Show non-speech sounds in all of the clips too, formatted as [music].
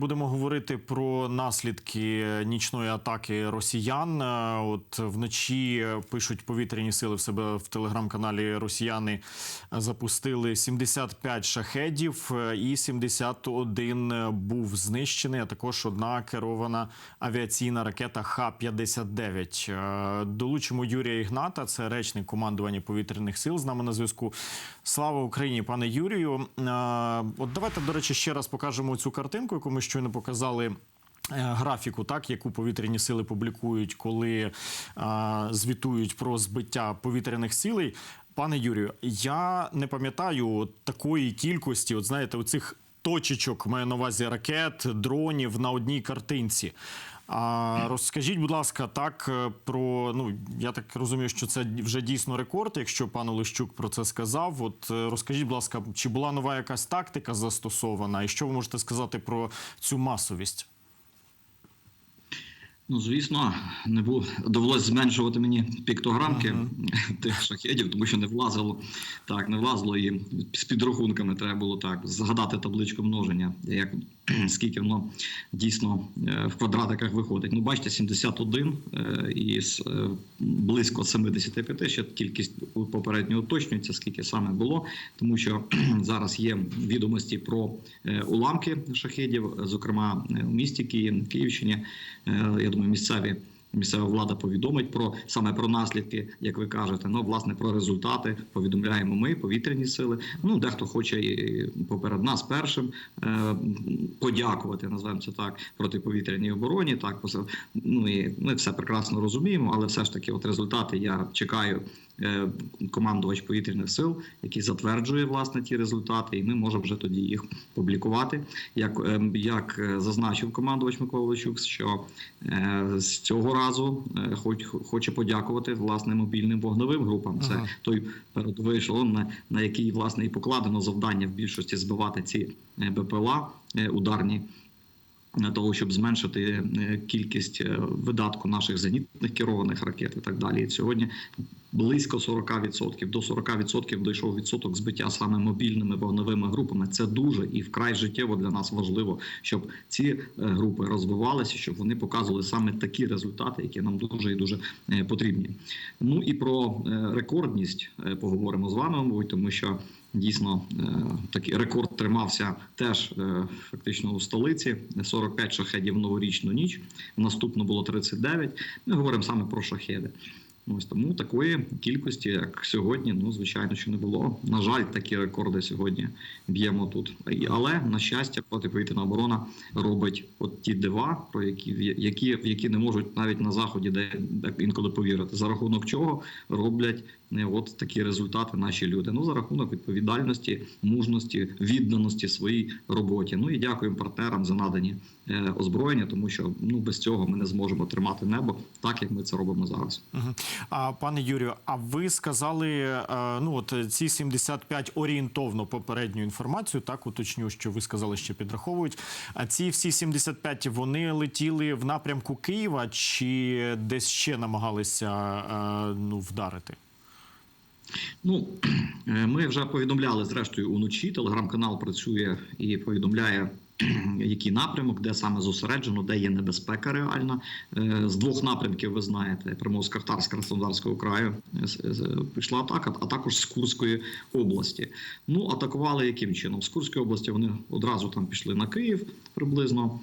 Будемо говорити про наслідки нічної атаки росіян. Е, От вночі пишуть повітряні сили в себе в телеграм-каналі. Росіяни запустили 75 шахедів е, і 71 був знищений. А також одна керована авіаційна ракета Х-59. Е, Долучимо Юрія Ігната, це речник командування повітряних сил. З нами на зв'язку. Слава Україні, пане Юрію. От давайте, до речі, ще раз покажемо цю картинку, яку ми щойно показали. е, Графіку, так яку повітряні сили публікують, коли а, звітують про збиття повітряних силей. Пане Юрію, я не пам'ятаю такої кількості, от знаєте, оцих точечок маю на увазі ракет, дронів на одній картинці. А розкажіть, будь ласка, так е, про ну я так розумію, що це вже дійсно рекорд, якщо пан Олещук про це сказав. От е, розкажіть, будь ласка, чи була нова якась тактика застосована, і що ви можете сказати про цю масовість? Ну, звісно, не було довелося зменшувати мені піктограмки [laughs] тих шахедів, тому що не влазило так, не влазило і з підрахунками треба було так згадати табличку множення, як [clears throat] скільки воно дійсно е, в квадратиках виходить. Ну, бачите, 71 е, із е, близько 75, ще кількість попередньо уточнюється, скільки саме було, тому що [clears throat] зараз є відомості про уламки шахедів, зокрема у місті Київ, Київщині. Я думаю, місцеві. Місцева влада повідомить про саме про наслідки, як ви кажете. Ну, власне, про результати повідомляємо ми, повітряні сили. Ну, дехто хоче і поперед нас першим е, подякувати, називаємо це так, протиповітряній обороні. Так, ну і ми все прекрасно розуміємо, але все ж таки, от результати я чекаю. Е, Командувач повітряних сил, який затверджує власне ті результати, і ми можемо вже тоді їх публікувати. Як, ем, як е, зазначив командувач Микола Личук, що е, з цього разу е, хоч, хоче подякувати власне мобільним вогневим групам. Це Ага. той передовий ешелон, на, на який власне і покладено завдання в більшості збивати ці е, БПЛА е, ударні. Для того, щоб зменшити е, кількість е, видатку наших зенітних керованих ракет і так далі. І сьогодні близько 40%, до 40% дійшов відсоток збиття саме мобільними вогневими групами. Це дуже і вкрай життєво для нас важливо, щоб ці е, групи розвивалися, щоб вони показували саме такі результати, які нам дуже і дуже е, потрібні. Ну і про е, рекордність поговоримо з вами, мабуть, тому що. Дійсно, такий рекорд тримався теж фактично у столиці. 45 шахедів в новорічну ніч. Наступно було 39. Ми говоримо саме про шахеди. Ось тому такої кількості, як сьогодні, ну звичайно, що не було. На жаль, такі рекорди сьогодні б'ємо тут. Але на щастя, протиповітряна оборона робить от ті дива, про які які, які не можуть навіть на заході, де, інколи повірити, за рахунок чого роблять от такі результати наші люди. Ну за рахунок відповідальності, мужності, відданості своїй роботі. Ну і дякуємо партнерам за надані е, озброєння, тому що ну без цього ми не зможемо тримати небо так, як ми це робимо зараз. А пане Юрію, а ви сказали, е, ну от е, ці 75 орієнтовно попередню інформацію, так уточню, що ви сказали, що підраховують. А ці всі 75 вони летіли в напрямку Києва чи десь ще намагалися е, ну вдарити? Ну [clears throat] е, ми вже повідомляли зрештою уночі. Телеграм-канал працює і повідомляє. [clears throat] Який напрямок, де саме зосереджено, де є небезпека реальна Е, з двох напрямків, ви знаєте, Приморсько-Ахтарська Краснодарського краю е, пішла атака, а також з Курської області. Ну атакували яким чином? З Курської області вони одразу там пішли на Київ приблизно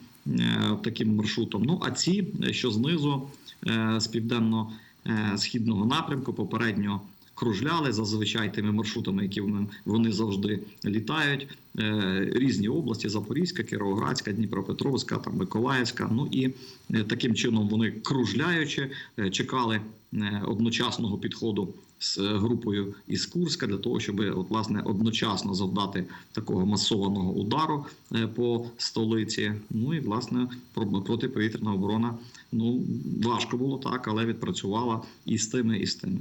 таким маршрутом. Ну а ці, що знизу з південно-східного напрямку, попередньо кружляли зазвичай тими маршрутами, якими вони завжди літають. Е, Різні області: Запорізька, Кіровоградська, Дніпропетровська, там Миколаївська. Ну і е, таким чином вони кружляючи е, чекали одночасного підходу з групою із Курська для того, щоб от, власне одночасно завдати такого масованого удару по столиці. Ну і власне про- протиповітряна оборона. Ну важко було так, але відпрацювала і з тими, і з тими.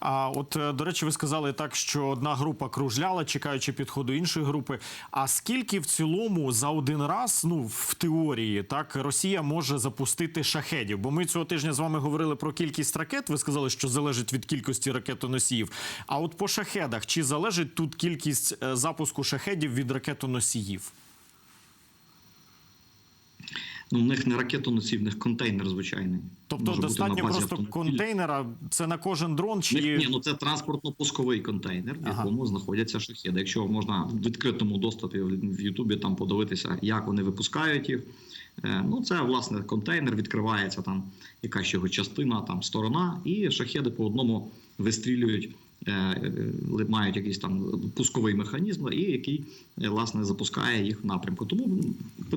А от до речі, ви сказали так, що одна група кружляла, чекаючи підходу іншої групи. А скільки в цілому за один раз, ну в теорії, так Росія може запустити шахедів? Бо ми цього тижня з вами говорили про кількість ракет. Ви сказали, що залежить від кількості ракетоносіїв. А от по шахедах чи залежить тут кількість е, запуску шахедів від ракетоносіїв? Ну, в них не ракетоносій, в них контейнер звичайний. Тобто Може достатньо просто автомобіля. контейнера. Це на кожен дрон чи ні, ну це транспортно-пусковий контейнер, в Ага. якому знаходяться шахеди. Якщо можна в відкритому доступі в Ютубі там подивитися, як вони випускають їх. Е, Ну, це власне контейнер, відкривається там якась його частина, там сторона, і шахеди по одному вистрілюють, мають якийсь там пусковий механізм, і який е, власне запускає їх в напрямку. Тому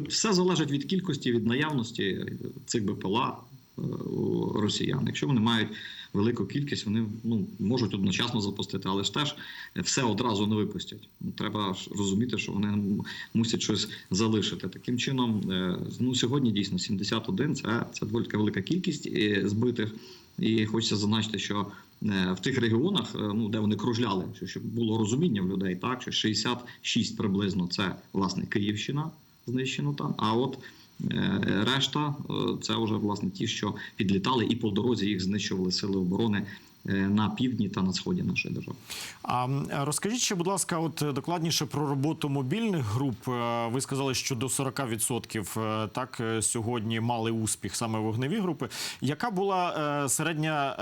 все залежить від кількості, від наявності е, цих БПЛА е, у росіян. Якщо вони мають велику кількість, вони ну можуть одночасно запустити, але ж теж все одразу не випустять. Треба ж розуміти, що вони мусять щось залишити. Таким чином, е, ну сьогодні дійсно 71 – це, це доволі велика кількість е, збитих. І хочеться зазначити, що е, в тих регіонах, е, ну де вони кружляли, що щоб було розуміння в людей, так що 66 приблизно це власне Київщина знищено там. А от е, решта е, це вже власне ті, що підлітали, і по дорозі їх знищували сили оборони е, на півдні та на сході нашої держави. А розкажіть ще, будь ласка, от е, докладніше про роботу мобільних груп. Е, Ви сказали, що до 40% е, так е, сьогодні мали успіх саме вогневі групи. Яка була е, середня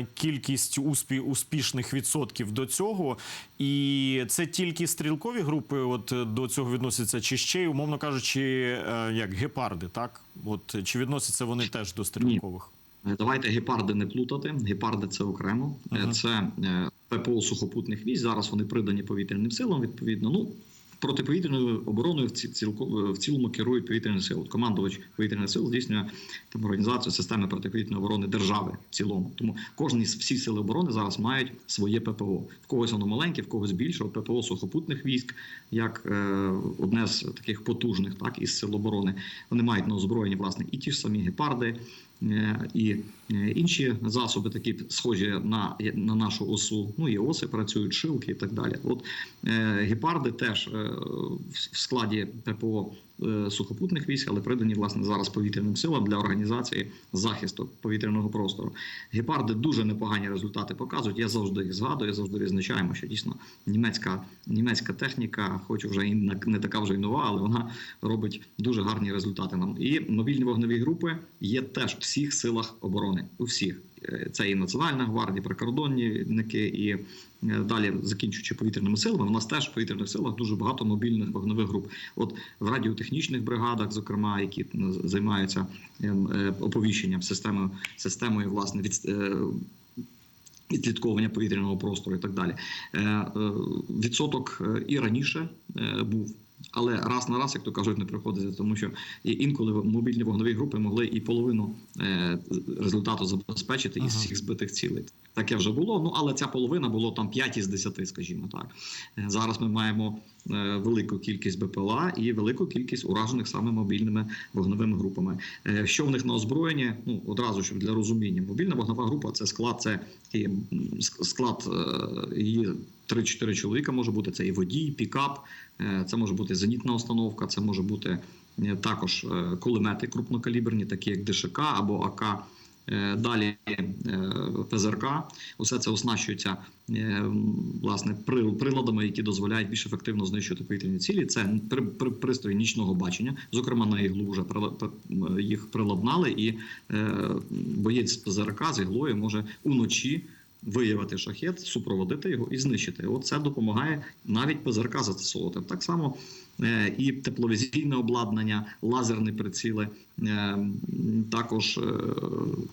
е, кількість успі, успішних відсотків до цього? І це тільки стрілкові групи, от е, до цього відносяться, чи ще й, умовно кажучи, е, як гепарди, так? От е, чи відносяться вони теж до стрілкових? Е, Давайте гепарди не плутати. Гепарди це окремо. Е, Ага. Це е, ППО сухопутних військ. Зараз вони придані повітряним силам. Відповідно, ну протиповітряною обороною в ці- в цілому керують повітряні сили. Командувач повітряних сил здійснює там організацію системи протиповітряної оборони держави в цілому. Тому кожні з- всі сили оборони зараз мають своє ППО. В когось воно маленьке, в когось більше. От ППО сухопутних військ, як е, одне з таких потужних, так із сил оборони. Вони мають на озброєнні власне і ті ж самі гепарди. Е, І е, інші засоби, такі схожі на, на нашу осу. Ну і оси працюють, шилки і так далі. От е, гепарди теж в складі ППО сухопутних військ, але придані власне зараз повітряним силам для організації захисту повітряного простору. Гепарди дуже непогані результати показують. Я завжди їх згадую, завжди відзначаємо, що дійсно німецька німецька техніка, хоч вже і не- така вже й нова, але вона робить дуже гарні результати нам. І мобільні вогневі групи є теж в всіх силах оборони. У всіх Е, це і Національна гвардія, прикордонники, і е, далі закінчуючи повітряними силами. У нас теж в повітряних силах дуже багато мобільних вогневих груп. От в радіотехнічних бригадах, зокрема, які займаються е, оповіщенням системою системою власне від. е, Відслідковування повітряного простору і так далі. Е, е, Відсоток е, і раніше е, був, але раз на раз, як то кажуть, не приходиться, тому що інколи мобільні вогневі групи могли і половину е, результату забезпечити із всіх збитих цілей. Таке вже було. Ну але ця половина було там 5 із 10, скажімо так. Е, Зараз ми маємо е, велику кількість БПЛА і велику кількість уражених саме мобільними вогневими групами. Що в них на озброєнні? Ну одразу щоб для розуміння, мобільна вогнева група це склад, це склад її 3-4 чоловіка може бути. Це і водій, пікап, е, це може бути зенітна установка, це може бути е, також е, кулемети крупнокаліберні, такі як ДШК або АК. Далі ПЗРК, усе це оснащується власне при- приладами, які дозволяють більш ефективно знищувати повітряні цілі. Це при, при, пристрої нічного бачення. Зокрема, на іглу вже їх приладнали, і боєць ПЗРК з іглою може уночі. Виявити шахет, супроводити його і знищити. От це допомагає навіть ПЗРК застосовувати. Так само е, і тепловізійне обладнання, лазерні приціли, е, також е,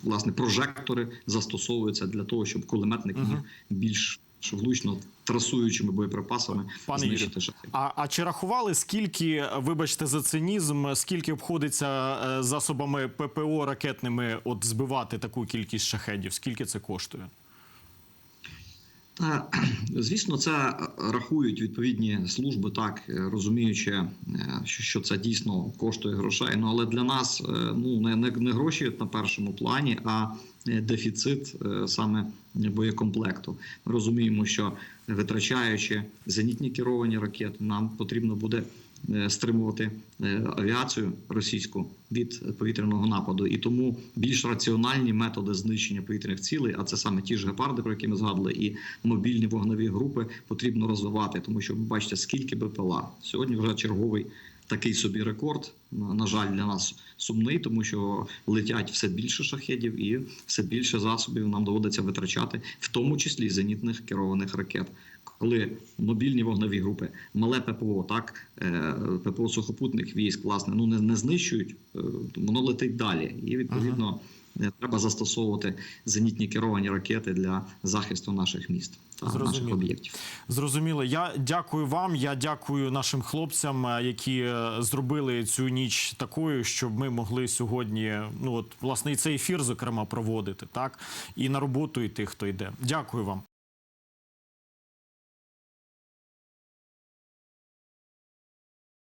власне прожектори застосовуються для того, щоб кулеметник міг більш влучно трасуючими боєприпасами Пане знищити шахет. А, а чи рахували, скільки, вибачте за цинізм, скільки обходиться засобами ППО ракетними от збивати таку кількість шахедів? Скільки це коштує? [clears throat] Звісно, це рахують відповідні служби, так е, розуміючи, е, що, це дійсно коштує грошей. Ну але для нас е, ну не, не, гроші на першому плані, а дефіцит саме боєкомплекту. Ми розуміємо, що витрачаючи зенітні керовані ракети, нам потрібно буде стримувати е, авіацію російську від повітряного нападу, і тому більш раціональні методи знищення повітряних цілей, а це саме ті ж гепарди, про які ми згадували, і мобільні вогневі групи потрібно розвивати, тому що бачите, скільки БПЛА сьогодні вже черговий. такий собі рекорд. На жаль, для нас сумний, тому що летять все більше шахедів і все більше засобів нам доводиться витрачати, в тому числі зенітних керованих ракет. Коли мобільні вогневі групи, мале ППО, так е, ППО сухопутних військ, власне, ну не, не знищують, е, воно летить далі, і відповідно е, треба застосовувати зенітні керовані ракети для захисту наших міст та наших Зрозуміло. об'єктів. Зрозуміло. Я дякую вам. Я дякую нашим хлопцям, які зробили цю ніч такою, щоб ми могли сьогодні, ну от власне і цей ефір, зокрема, проводити, так і на роботу йти, хто йде. Дякую вам.